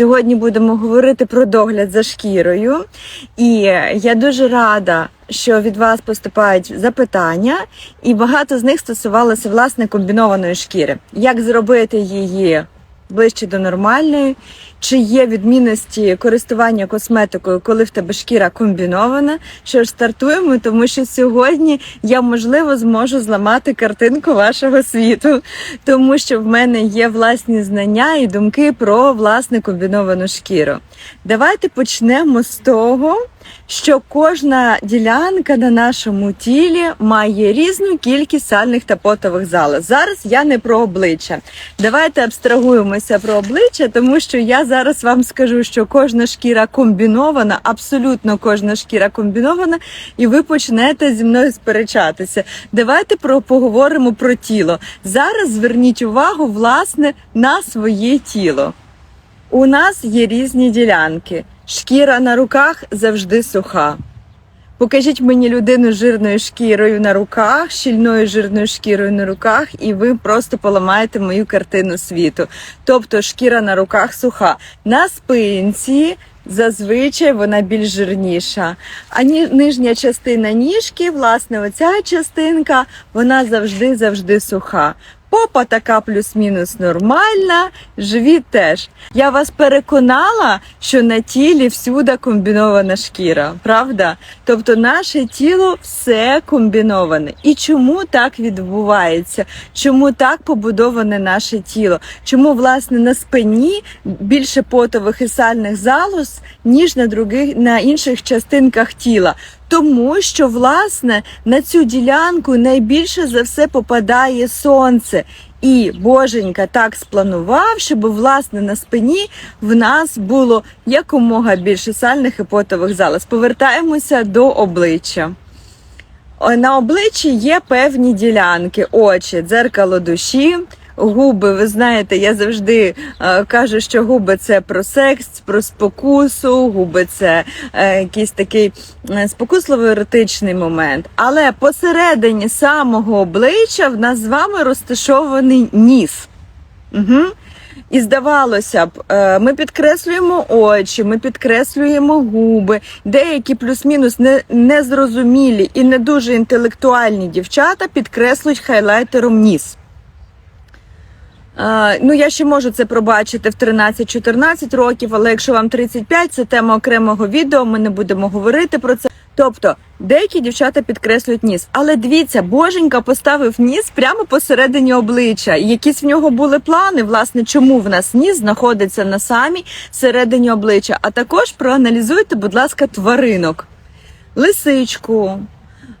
Сьогодні будемо говорити про догляд за шкірою. І я дуже рада, що від вас поступають запитання, і багато з них стосувалося власне комбінованої шкіри. Як зробити її ближче до нормальної? Чи є відмінності користування косметикою, коли в тебе шкіра комбінована? Що ж стартуємо, тому що сьогодні я можливо зможу зламати картинку вашого світу, тому що в мене є власні знання і думки про власне комбіновану шкіру. Давайте почнемо з того, що кожна ділянка на нашому тілі має різну кількість сальних та потових залоз. Зараз я не про обличчя. Давайте абстрагуємося про обличчя, тому що я зараз вам скажу, що кожна шкіра комбінована, абсолютно кожна шкіра комбінована, і ви почнете зі мною сперечатися. Давайте про поговоримо про тіло. Зараз зверніть увагу власне на своє тіло. У нас є різні ділянки. Шкіра на руках завжди суха. Покажіть мені людину з жирною шкірою на руках, щільною жирною шкірою на руках, і ви просто поламаєте мою картину світу. Тобто шкіра на руках суха. На спинці зазвичай вона більш жирніша. А нижня частина ніжки, власне, оця частинка, вона завжди завжди суха. Попа така плюс-мінус нормальна, живіт теж. Я вас переконала, що на тілі всюди комбінована шкіра, правда? Тобто наше тіло все комбіноване. І чому так відбувається? Чому так побудоване наше тіло? Чому, власне, на спині більше потових і сальних залоз, ніж на других на інших частинках тіла? Тому що власне на цю ділянку найбільше за все попадає сонце. І боженька так спланував, щоб власне на спині в нас було якомога більше сальних і потових залоз. Повертаємося до обличчя. На обличчі є певні ділянки: очі, дзеркало душі. Губи, ви знаєте, я завжди е, кажу, що губи це про секс, про спокусу, губи це е, якийсь такий е, спокусливий еротичний момент. Але посередині самого обличчя в нас з вами розташований ніс. Угу. І здавалося б, ми підкреслюємо очі, ми підкреслюємо губи, деякі плюс-мінус не- незрозумілі і не дуже інтелектуальні дівчата підкреслюють хайлайтером ніс. Ну, я ще можу це пробачити в 13-14 років, але якщо вам 35, це тема окремого відео, ми не будемо говорити про це. Тобто, деякі дівчата підкреслюють ніс. Але дивіться, боженька поставив ніс прямо посередині обличчя. Якісь в нього були плани, власне, чому в нас ніс знаходиться на самій середині обличчя. А також проаналізуйте, будь ласка, тваринок, лисичку,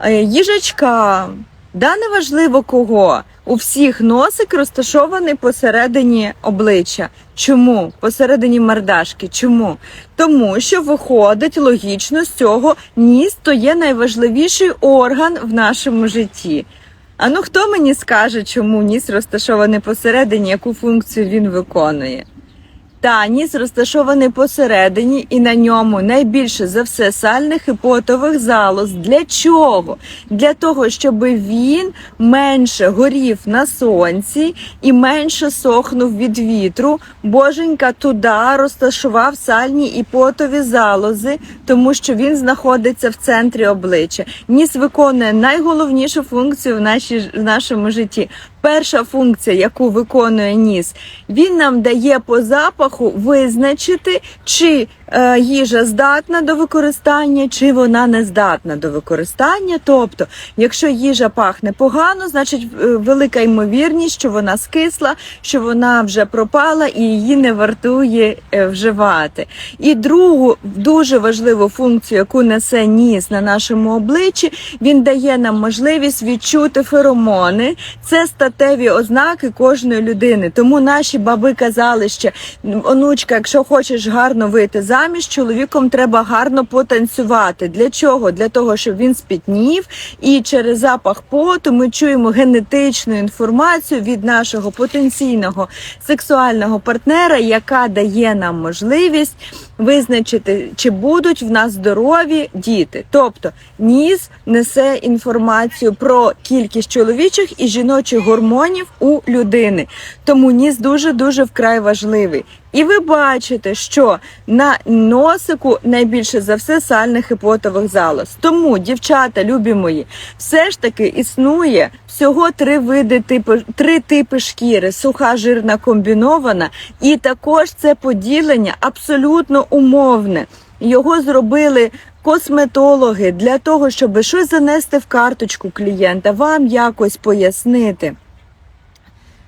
е, їжачка. Да, неважливо кого. У всіх носик розташований посередині обличчя. Чому? Посередині мордашки. Чому? Тому що виходить логічно з цього ніс то є найважливіший орган в нашому житті. А ну хто мені скаже, чому ніс розташований посередині, яку функцію він виконує? Та розташований посередині, і на ньому найбільше за все сальних і потових залоз. Для чого? Для того, щоб він менше горів на сонці і менше сохнув від вітру. Боженька туди розташував сальні і потові залози, тому що він знаходиться в центрі обличчя. Ніс виконує найголовнішу функцію в, нашій, в нашому житті. Перша функція, яку виконує ніс, він нам дає по запаху визначити, чи їжа здатна до використання, чи вона не здатна до використання. Тобто, якщо їжа пахне погано, значить е, велика ймовірність, що вона скисла, що вона вже пропала і її не вартує е, вживати. І другу дуже важливу функцію, яку несе ніс на нашому обличчі, він дає нам можливість відчути феромони. Це статеві ознаки кожної людини. Тому наші баби казали ще онучка, якщо хочеш гарно вийти заміж, чоловіком треба гарно потанцювати. Для чого? Для того, щоб він спітнів, і через запах поту ми чуємо генетичну інформацію від нашого потенційного сексуального партнера, яка дає нам можливість визначити, чи будуть в нас здорові діти. Тобто ніс несе інформацію про кількість чоловічих і жіночих гормонів у людини. Тому ніс дуже-дуже вкрай важливий. І ви бачите, що на носику найбільше за все сальних і потових залоз. Тому, дівчата, любі мої, все ж таки існує всього три види типу, три типи шкіри: суха, жирна, комбінована. І також це поділення абсолютно умовне. Його зробили косметологи для того, щоб щось занести в карточку клієнта, вам якось пояснити.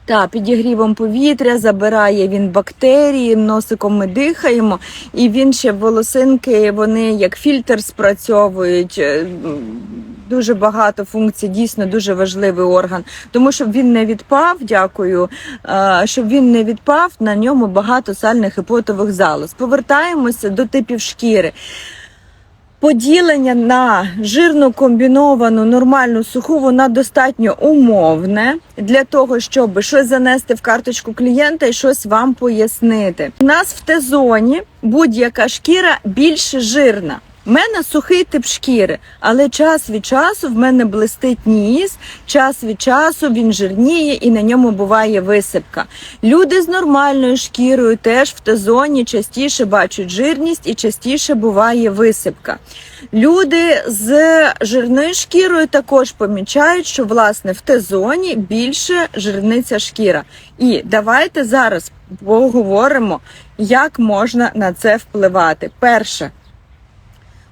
Та підігрівом повітря забирає він бактерії, носиком ми дихаємо, і він ще волосинки, вони як фільтр спрацьовують. е, Дуже багато функцій, дійсно дуже важливий орган. Тому щоб він не відпав, дякую. е, Щоб він не відпав, на ньому багато сальних і потових залоз. Повертаємося до типів шкіри. Поділення на жирну комбіновану нормальну суху вона достатньо умовне для того, щоб щось занести в карточку клієнта і щось вам пояснити. У нас в Т-зоні будь-яка шкіра більш жирна. У мене сухий тип шкіри, але час від часу в мене блистить ніс, час від часу він жирніє і на ньому буває висипка. Люди з нормальною шкірою теж в Т-зоні частіше бачать жирність і частіше буває висипка. Люди з жирною шкірою також помічають, що власне в Т-зоні більше жирниця шкіра. І давайте зараз поговоримо, як можна на це впливати. Перше.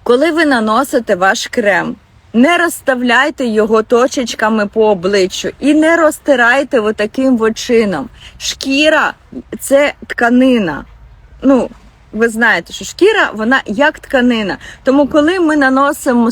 Коли ви наносите ваш крем, не розставляйте його точечками по обличчю і не розтирайте отаким от чином. Шкіра це тканина. Ну, ви знаєте, що шкіра вона як тканина. Тому, коли ми наносимо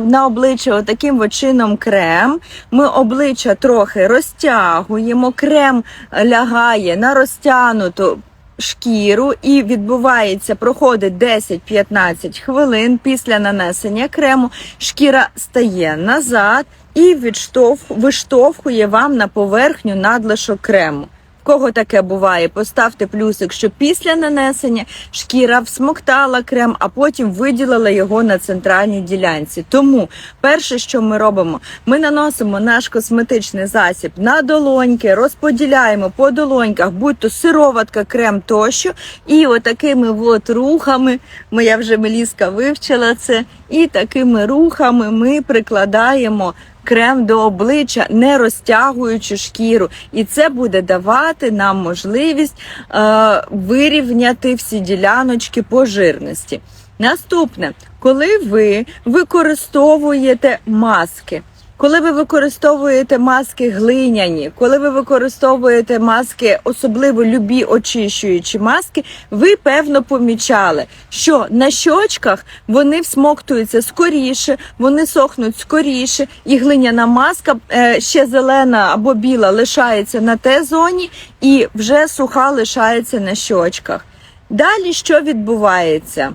на обличчя отаким от чином крем, ми обличчя трохи розтягуємо, крем лягає на розтягнуту шкіру і відбувається, проходить 10-15 хвилин після нанесення крему. Шкіра стає назад і відштовх, виштовхує вам на поверхню надлишок крему. Кого таке буває? Поставте плюсик, що після нанесення шкіра всмоктала крем, а потім виділила його на центральній ділянці. Тому перше, що ми робимо, ми наносимо наш косметичний засіб на долоньки, розподіляємо по долоньках, будь то сироватка, крем тощо, і отакими от рухами, моя вже Меліска вивчила це, і такими рухами ми прикладаємо крем до обличчя, не розтягуючи шкіру, і це буде давати нам можливість е, вирівняти всі діляночки по жирності. Наступне, коли ви використовуєте маски. Коли ви використовуєте маски глиняні, коли ви використовуєте маски, особливо любі очищуючі маски, ви певно помічали, що на щочках вони всмоктуються скоріше, вони сохнуть скоріше, і глиняна маска е, ще зелена або біла лишається на те зоні, і вже суха лишається на щочках. Далі що відбувається?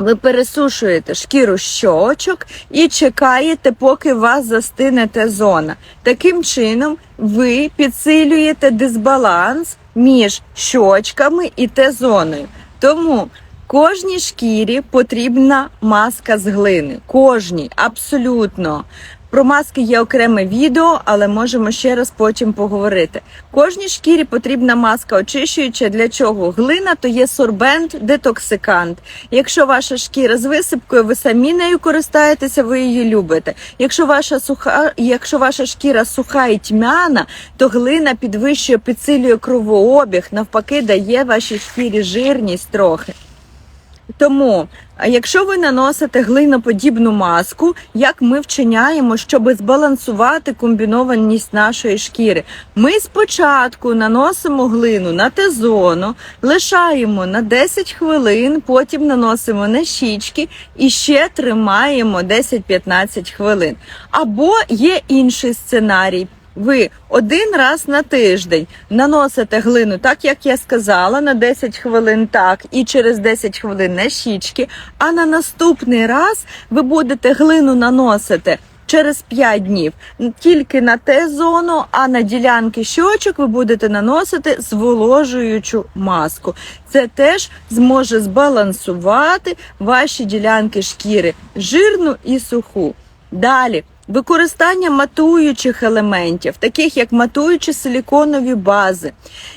Ви пересушуєте шкіру щочок і чекаєте, поки вас застине те зона. Таким чином, ви підсилюєте дисбаланс між щочками і те зоною. Тому кожній шкірі потрібна маска з глини. Кожній, абсолютно. Про маски є окреме відео, але можемо ще раз потім поговорити. Кожній шкірі потрібна маска очищуюча. Для чого? Глина то є сорбент, детоксикант. Якщо ваша шкіра з висипкою, ви самі нею користаєтеся, ви її любите. Якщо ваша суха, якщо ваша шкіра суха і тьмяна, то глина підвищує, підсилює кровообіг, навпаки, дає вашій шкірі жирність трохи. Тому, якщо ви наносите глиноподібну маску, як ми вчиняємо, щоб збалансувати комбінованість нашої шкіри, ми спочатку наносимо глину на Т-зону, лишаємо на 10 хвилин, потім наносимо на щічки і ще тримаємо 10-15 хвилин. Або є інший сценарій. Ви один раз на тиждень наносите глину, так як я сказала, на 10 хвилин так, і через 10 хвилин на щічки. А на наступний раз ви будете глину наносити через 5 днів тільки на Т-зону, а на ділянки щочок ви будете наносити зволожуючу маску. Це теж зможе збалансувати ваші ділянки шкіри жирну і суху. Далі. Використання матуючих елементів, таких як матуючі силіконові бази,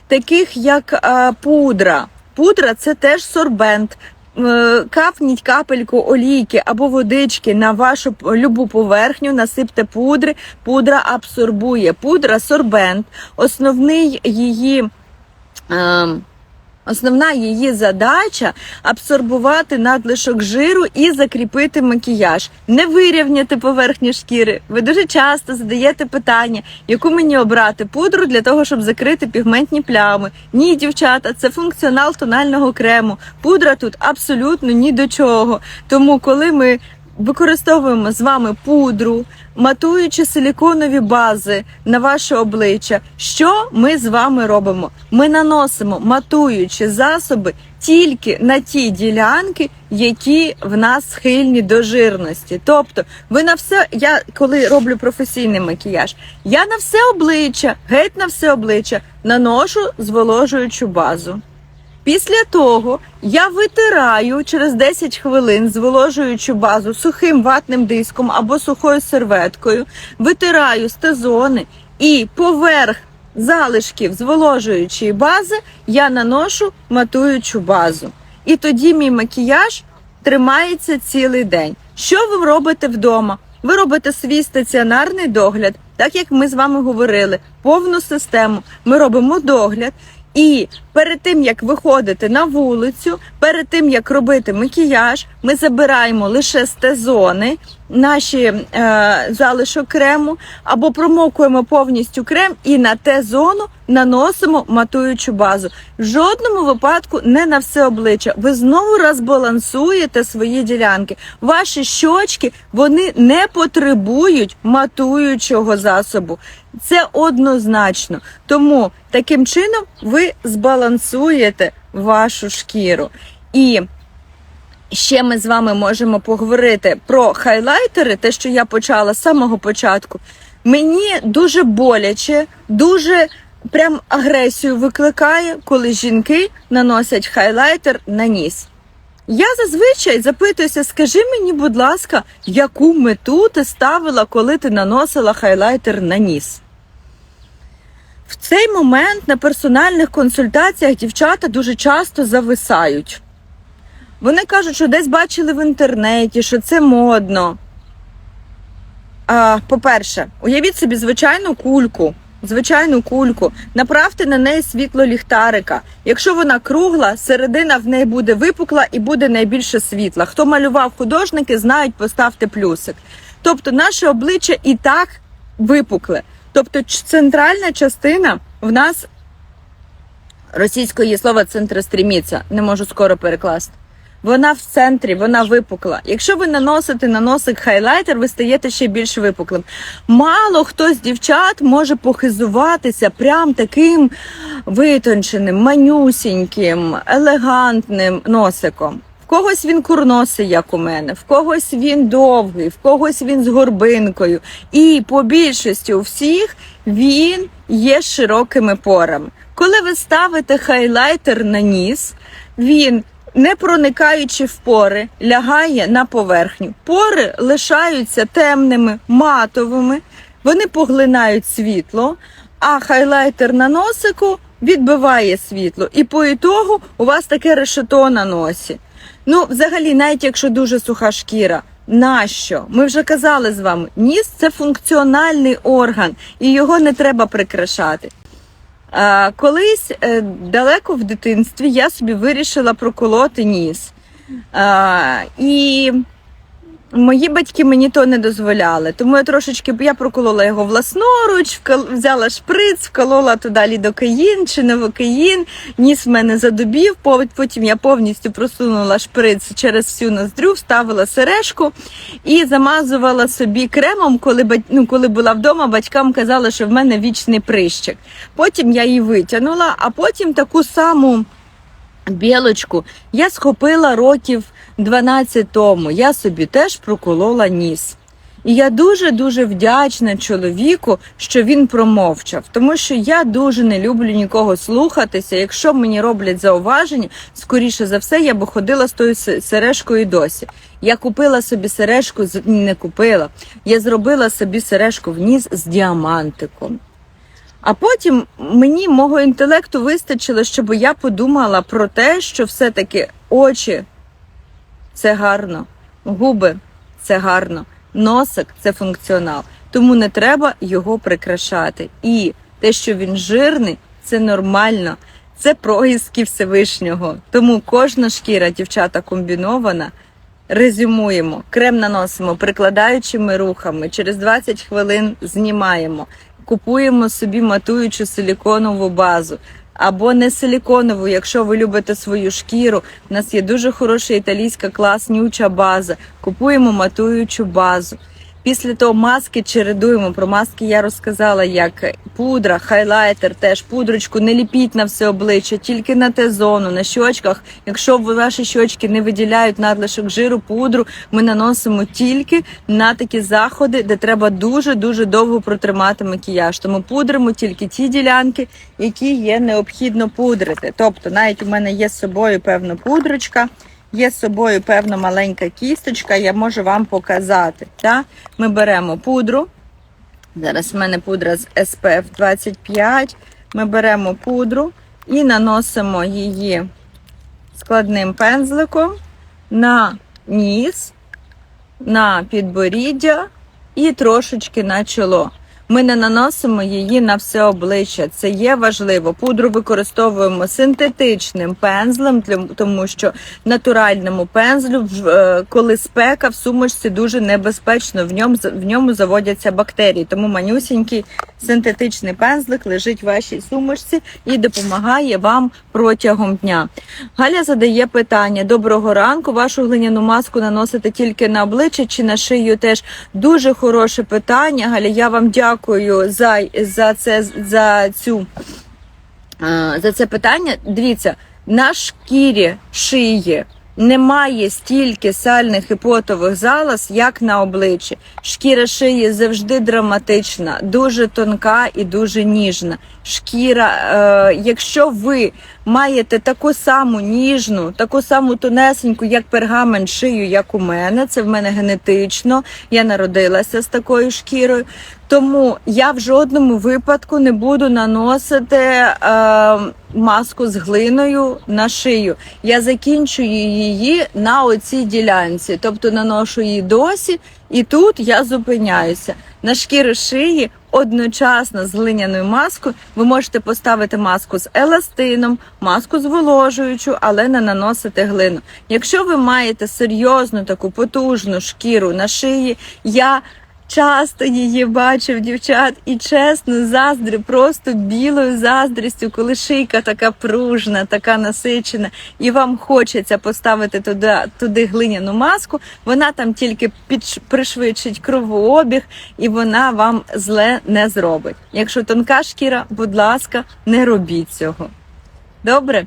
таких як е, пудра. Пудра це теж сорбент. Е, Капніть капельку олійки або водички на вашу любу поверхню, насипте пудри. Пудра абсорбує. Пудра сорбент. Основний її. Е, Основна її задача абсорбувати надлишок жиру і закріпити макіяж, не вирівняти поверхню шкіри. Ви дуже часто задаєте питання, яку мені обрати пудру для того, щоб закрити пігментні плями. Ні, дівчата, це функціонал тонального крему. Пудра тут абсолютно ні до чого. Тому, коли ми використовуємо з вами пудру, матуючи силіконові бази на ваше обличчя, що ми з вами робимо? Ми наносимо матуючі засоби тільки на ті ділянки, які в нас схильні до жирності. Тобто, ви на все, я коли роблю професійний макіяж, я на все обличчя, геть на все обличчя наношу зволожуючу базу. Після того я витираю через 10 хвилин зволожуючу базу сухим ватним диском або сухою серветкою, витираю з Т-зони і поверх залишків зволожуючої бази я наношу матуючу базу. І тоді мій макіяж тримається цілий день. Що ви робите вдома? Ви робите свій стаціонарний догляд, так як ми з вами говорили, повну систему. Ми робимо догляд. І перед тим як виходити на вулицю, перед тим як робити макіяж, ми забираємо лише з Т-зони наші е, залишок крему, або промокуємо повністю крем і на Т-зону наносимо матуючу базу. В жодному випадку не на все обличчя. Ви знову розбалансуєте свої ділянки. Ваші щочки вони не потребують матуючого засобу. Це однозначно. Тому таким чином ви збалансуєте вашу шкіру. І ще ми з вами можемо поговорити про хайлайтери, те, що я почала з самого початку. Мені дуже боляче, дуже прям агресію викликає, коли жінки наносять хайлайтер на ніс. Я зазвичай запитуюся, скажи мені, будь ласка, яку мету ти ставила, коли ти наносила хайлайтер на ніс? В цей момент на персональних консультаціях дівчата дуже часто зависають. Вони кажуть, що десь бачили в інтернеті, що це модно. По-перше, уявіть собі звичайну кульку. Звичайну кульку, направте на неї світло ліхтарика. Якщо вона кругла, середина в неї буде випукла і буде найбільше світла. Хто малював художники, знають, поставте плюсик. Тобто наше обличчя і так випукле. Тобто центральна частина в нас російською є слово центростреміться, не можу скоро перекласти. Вона в центрі, вона випукла. Якщо ви наносите на носик хайлайтер, ви стаєте ще більш випуклим. Мало хто з дівчат може похизуватися прям таким витонченим, манюсіньким, елегантним носиком. Когось він курносий, як у мене, в когось він довгий, в когось він з горбинкою. І по більшості у всіх він є широкими порами. Коли ви ставите хайлайтер на ніс, він не проникаючи в пори, лягає на поверхню. Пори лишаються темними, матовими, вони поглинають світло, а хайлайтер на носику відбиває світло. І по ітогу у вас таке решето на носі. Ну, взагалі, навіть якщо дуже суха шкіра. Нащо? Ми вже казали з вами, ніс це функціональний орган, і його не треба прикрашати. Колись е, далеко в дитинстві я собі вирішила проколоти ніс. І мої батьки мені то не дозволяли. Тому я трошечки я проколола його власноруч, взяла шприц, вколола туди лідокаїн чи новокаїн, ніс в мене задубів. Потім я повністю просунула шприц через всю ноздрю, вставила сережку і замазувала собі кремом, коли, ну, коли була вдома, батькам казали, що в мене вічний прищик. Потім я її витягнула, а потім таку саму. Білочку я схопила років 12 тому. Я собі теж проколола ніс. І я дуже дуже вдячна чоловіку, що він промовчав, тому що я дуже не люблю нікого слухатися. Якщо мені роблять зауваження, скоріше за все, я би ходила з тою сережкою досі. Я купила собі сережку, не купила. Я зробила собі сережку в ніс з діамантиком. А потім мені мого інтелекту вистачило, щоб я подумала про те, що все-таки очі це гарно, губи це гарно, носик це функціонал. Тому не треба його прикрашати. І те, що він жирний, це нормально. Це проїзки Всевишнього. Тому кожна шкіра, дівчата, комбінована. Резюмуємо, крем наносимо прикладаючими рухами. Через 20 хвилин знімаємо. Купуємо собі матуючу силіконову базу. Або не силіконову, якщо ви любите свою шкіру. У нас є дуже хороша італійська класнюча база. Купуємо матуючу базу. Після того маски чередуємо. Про маски я розказала, як пудра, хайлайтер, теж пудрочку не ліпіть на все обличчя, тільки на те зону, на щочках. Якщо ваші щочки не виділяють надлишок жиру, пудру, ми наносимо тільки на такі заходи, де треба дуже дуже довго протримати макіяж. Тому пудримо тільки ті ділянки, які є необхідно пудрити. Тобто, навіть у мене є з собою певна пудрочка. Є з собою певна маленька кісточка, я можу вам показати. Та? Ми беремо пудру. Зараз в мене пудра з SPF 25. Ми беремо пудру і наносимо її складним пензликом на ніс, на підборіддя і трошечки на чоло. Ми не наносимо її на все обличчя. Це є важливо. Пудру використовуємо синтетичним пензлем, тому що натуральному пензлю, е, коли спека в сумочці дуже небезпечно. В ньому в ньому заводяться бактерії. Тому манюсінький синтетичний пензлик лежить в вашій сумочці і допомагає вам протягом дня. Галя задає питання: доброго ранку. Вашу глиняну маску наносите тільки на обличчя чи на шию? Теж дуже хороше питання. Галя, я вам дякую за, за це за цю е, за це питання. Дивіться, на шкірі шиї немає стільки сальних і потових залоз, як на обличчі. Шкіра шиї завжди драматична, дуже тонка і дуже ніжна. Шкіра, е, якщо ви маєте таку саму ніжну, таку саму тонесеньку, як пергамент шию, як у мене, це в мене генетично. Я народилася з такою шкірою. Тому я в жодному випадку не буду наносити е, маску з глиною на шию. Я закінчую її на оцій ділянці, тобто наношу її досі, і тут я зупиняюся. На шкіру шиї одночасно з глиняною маскою ви можете поставити маску з еластином, маску зволожуючу, але не наносити глину. Якщо ви маєте серйозну таку потужну шкіру на шиї, я часто її бачив, дівчат, і чесно, заздрю, просто білою заздрістю, коли шийка така пружна, така насичена, і вам хочеться поставити туди, туди глиняну маску, вона там тільки підш- пришвидшить кровообіг, і вона вам зле не зробить. Якщо тонка шкіра, будь ласка, не робіть цього. Добре?